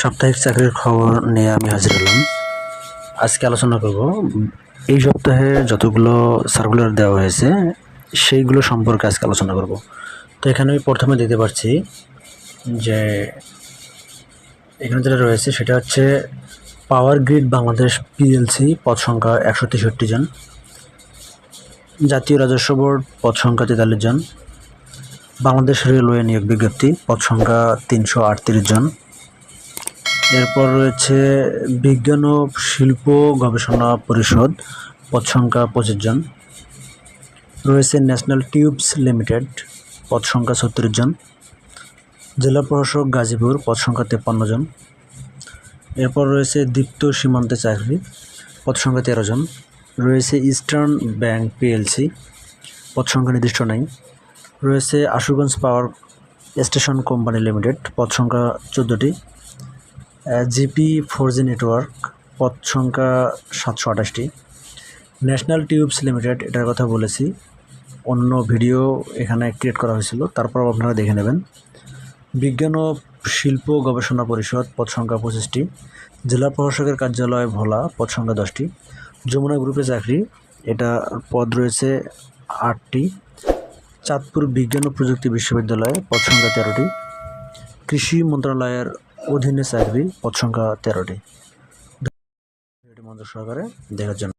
সাপ্তাহিক চাকরির খবর নিয়ে আমি হাজির হলাম। আজকে আলোচনা করব, এই সপ্তাহে যতগুলো সার্কুলার দেওয়া হয়েছে, সেইগুলো সম্পর্কে আজকে আলোচনা করব। তো এখানে আমি প্রথমে দিতে পারছি যে এখানে যেটা রয়েছে সেটা হচ্ছে পাওয়ার গ্রিড বাংলাদেশ পিএলসি পদ সংখ্যা একশো তেষট্টি জন, জাতীয় রাজস্ব বোর্ড পদ সংখ্যা তেতাল্লিশ জন, বাংলাদেশ রেলওয়ে নিয়োগ বিজ্ঞপ্তি পদ সংখ্যা তিনশো আটত্রিশ জন এরপর রয়েছে বিজ্ঞান ও শিল্প গবেষণা পরিষদ পদ সংখ্যা পঁচিশ জন। রয়েছে ন্যাশনাল টিউবস লিমিটেড পদ সংখ্যা ছত্রিশ জন। জেলা প্রশাসক গাজীপুর পদ সংখ্যা তেপ্পান্ন জন। এরপর রয়েছে দীপ্ত সীমান্তে চাকরি পদ সংখ্যা তেরো জন। রয়েছে ইস্টার্ন ব্যাংক পিএলসি পদ সংখ্যা নির্দিষ্ট নাই। রয়েছে Ashuganj power station company limited পদ সংখ্যা চোদ্দোটি। জিপি ফোর জি নেটওয়ার্ক পদ সংখ্যা সাতশো আঠাশটি। ন্যাশনাল টিউবস লিমিটেড, এটার কথা বলেছি। অন্য ভিডিও এখানে ক্রিয়েট করা হয়েছিল তারপর আপনারা দেখে নেবেন। বিজ্ঞান ও শিল্প গবেষণা পরিষদ পদ সংখ্যা পঁচিশটি। জেলা প্রশাসকের কার্যালয় ভোলা পদ সংখ্যা দশটি। যমুনা গ্রুপে চাকরি, এটা পদ রয়েছে আটটি। চাঁদপুর বিজ্ঞান ও প্রযুক্তি বিশ্ববিদ্যালয়ে পদ সংখ্যা তেরোটি। কৃষি মন্ত্রণালয়ের অধীনে চাকরি পদ সংখ্যা তেরোটি মন্ত্র সহকারে দেখার জন্য।